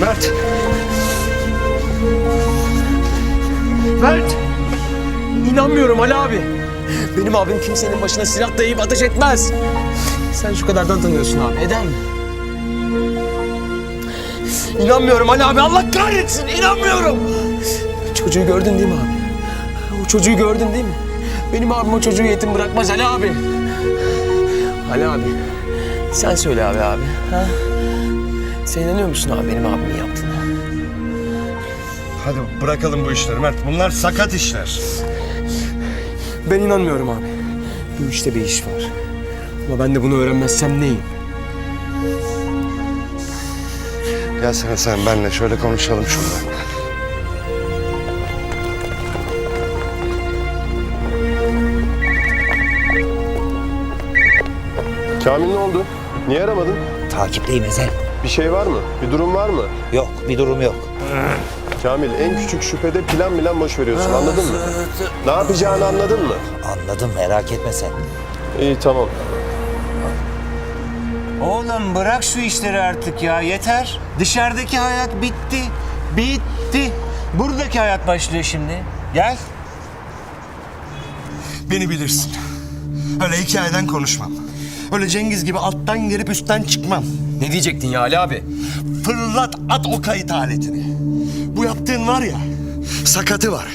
Mert. Mert. İnanmıyorum Ali abi. Benim abim kimsenin başına silah dayayıp ateş etmez. Sen şu kadardan tanıyorsun abi. Eder mi? İnanmıyorum Ali abi. Allah kahretsin. İnanmıyorum. Çocuğu gördün değil mi abi? O çocuğu gördün değil mi? Benim abim o çocuğu yetim bırakmaz Ali abi. Ali abi. Sen söyle abi abi. Ha? Sen inanıyor musun abi benim abimin yaptığına? Hadi bırakalım bu işleri Mert. Bunlar sakat işler. Ben inanmıyorum abi. Bu işte bir iş var. Ama ben de bunu öğrenmezsem neyim? Gelsene sen benimle şöyle konuşalım şurada. Kamil ne oldu? Niye aramadın? Takipteyim Ezel. Bir şey var mı? Bir durum var mı? Yok bir durum yok. Kamil en küçük şüphede plan plan boş veriyorsun anladın mı? Ne yapacağını anladın mı? Anladım merak etme sen. İyi tamam. Oğlum bırak şu işleri artık ya yeter. Dışarıdaki hayat bitti. Bitti. Buradaki hayat başlıyor şimdi. Gel. Beni bilirsin. Öyle hikayeden konuşmam. Öyle Cengiz gibi alttan girip üstten çıkmam. Ne diyecektin ya Ali abi? Fırlat at o kayıt aletini. Bu yaptığın var ya, sakatı var.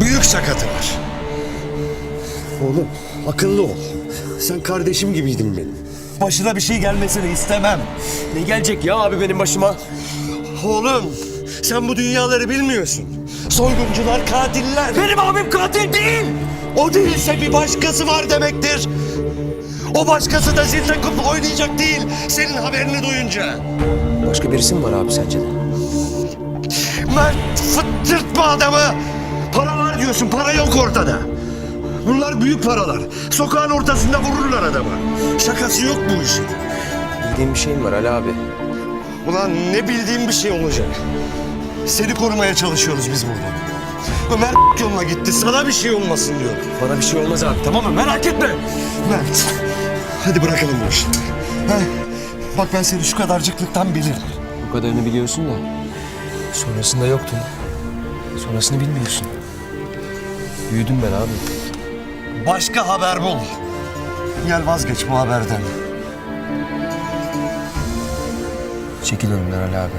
Büyük sakatı var. Oğlum akıllı ol. Sen kardeşim gibiydin benim. Başına bir şey gelmesini istemem. Ne gelecek ya abi benim başıma? Oğlum sen bu dünyaları bilmiyorsun. Soyguncular, katiller. Benim abim katil değil. O değilse bir başkası var demektir. O başkası da zil takıp oynayacak değil. Senin haberini duyunca. Başka birisi mi var abi sence de? Mert fıttırtma adamı. Para var diyorsun, para yok ortada. Bunlar büyük paralar. Sokağın ortasında vururlar adamı. Şakası yok bu işin. Bildiğim bir şey mi var Ali abi? Ulan ne bildiğim bir şey olacak. Seni korumaya çalışıyoruz biz burada. Ömer yoluna gitti. Sana bir şey olmasın diyor. Bana bir şey olmaz abi tamam mı? Merak etme. Mert. Hadi bırakalım bu işi. Ha? Bak ben seni şu kadarcıklıktan bilirim. Bu kadarını biliyorsun da sonrasında yoktun. Sonrasını bilmiyorsun. Büyüdüm ben abi. Başka haber bul. Gel vazgeç bu haberden. Çekil önümden Ali abi.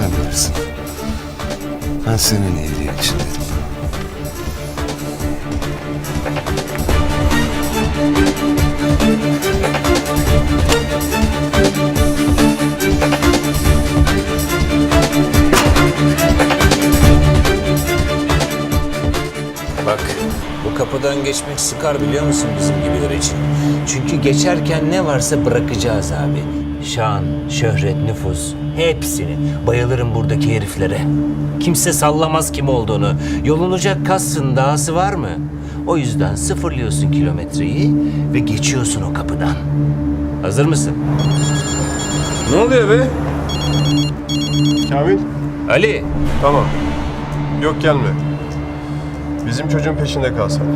Sen bilirsin. Ben senin iyiliğin için dedim. Bak bu kapıdan geçmek sıkar biliyor musun bizim gibiler için? Çünkü geçerken ne varsa bırakacağız abi. Şan, şöhret, nüfus hepsini. Bayılırım buradaki heriflere. Kimse sallamaz kim olduğunu. Yolunacak kassın dahası var mı? O yüzden sıfırlıyorsun kilometreyi ve geçiyorsun o kapıdan. Hazır mısın? Ne oluyor be? Kamil Ali, tamam. Yok gelme. Bizim çocuğun peşinde kalsan.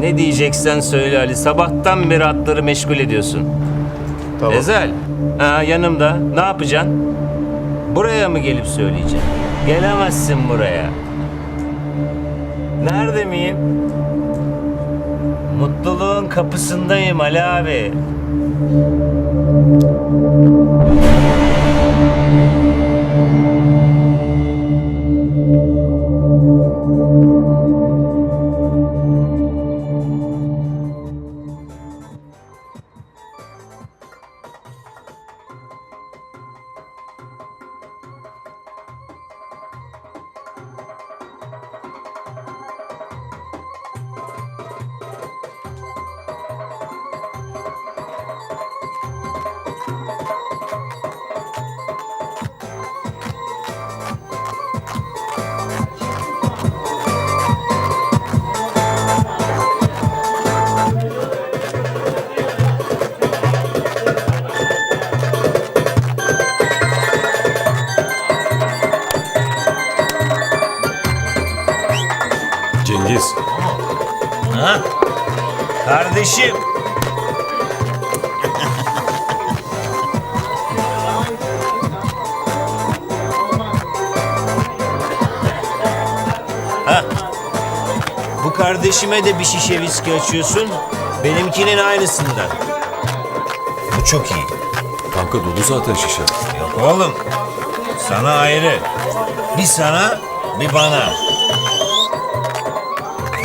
ne diyeceksen söyle Ali. Sabahtan beri atları meşgul ediyorsun. Tamam. Ezel, ha, yanımda. Ne yapacaksın? Buraya mı gelip söyleyeceğim? Gelemezsin buraya. Nerede miyim? Mutluluğun kapısındayım Ali abi. Kardeşim. Ha. Bu kardeşime de bir şişe viski açıyorsun. Benimkinin aynısından. Bu çok iyi. Kanka dolu zaten şişe. Yok oğlum. Sana ayrı. Bir sana, bir bana.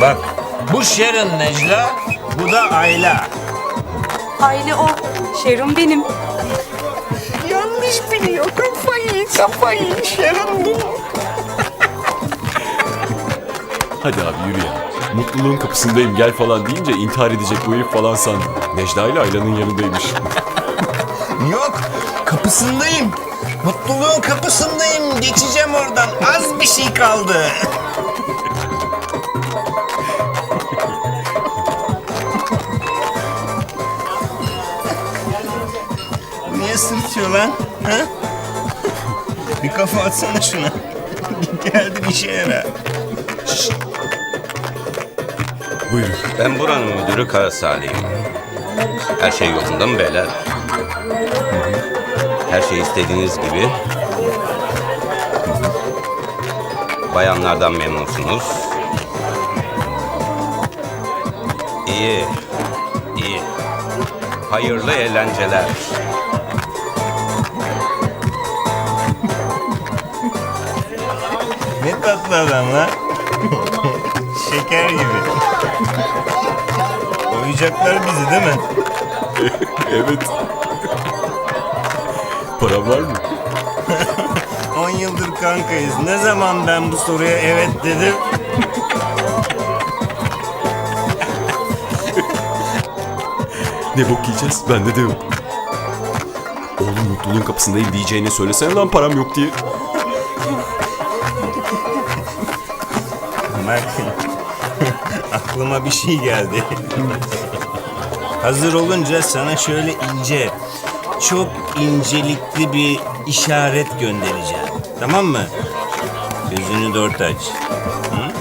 Bak, bu Sharon Necla, bu da Ayla. Aile o. Şerum benim. Yanlış biliyor kafayı kafayı Sharon bu. Hadi abi yürü ya. Mutluluğun kapısındayım gel falan deyince intihar edecek bu herif falan sandım. Necla ile Ayla'nın yanındaymış. Yok, kapısındayım. Mutluluğun kapısındayım. Geçeceğim oradan. Az bir şey kaldı. Sırtıyor lan? Ha? bir kafa atsana şuna. Geldi bir şey yara. Buyurun. Ben buranın müdürü Kara Salih'im. Her şey yolunda mı beyler? Her şey istediğiniz gibi. Bayanlardan memnunsunuz. İyi, iyi. Hayırlı eğlenceler. Ne tatlı adam lan. Şeker gibi. Oyacaklar bizi değil mi? Evet. Param var mı? 10 yıldır kankayız. Ne zaman ben bu soruya evet dedim? Ne bok yiyeceğiz? Bende de yok. Oğlum mutluluğun kapısındayım diyeceğine söylesene lan param yok diye. Bak aklıma bir şey geldi. Hazır olunca sana şöyle ince, çok incelikli bir işaret göndereceğim. Tamam mı? Gözünü dört aç. Allah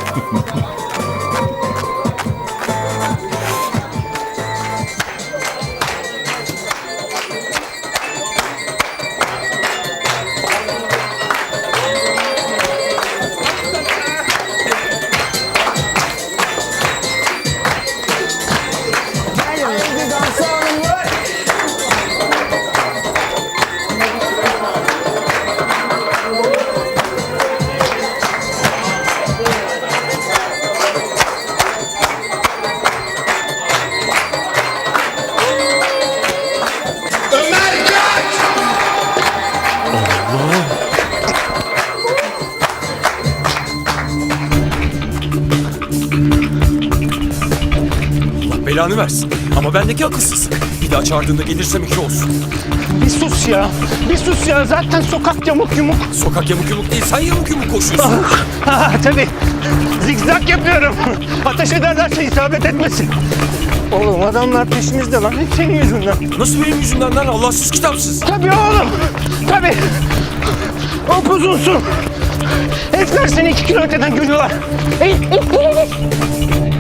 belanı versin. Ama bendeki akılsız. Bir daha çağırdığında gelirsem iki olsun. Bir sus ya. Bir sus ya. Zaten sokak yamuk yumuk. Sokak yamuk yumuk değil sen yamuk yumuk koşuyorsun. Ha tabii. Zigzag yapıyorum. Ateş ederlerse isabet etmesin. Oğlum adamlar peşimizde lan. Hep senin yüzünden. Nasıl benim yüzümden lan Allahsız kitapsız. Tabii oğlum. Tabii. Upuzunsun. Herifler seni iki kilometreden görüyorlar. Eğil, eğil, eğil, eğil.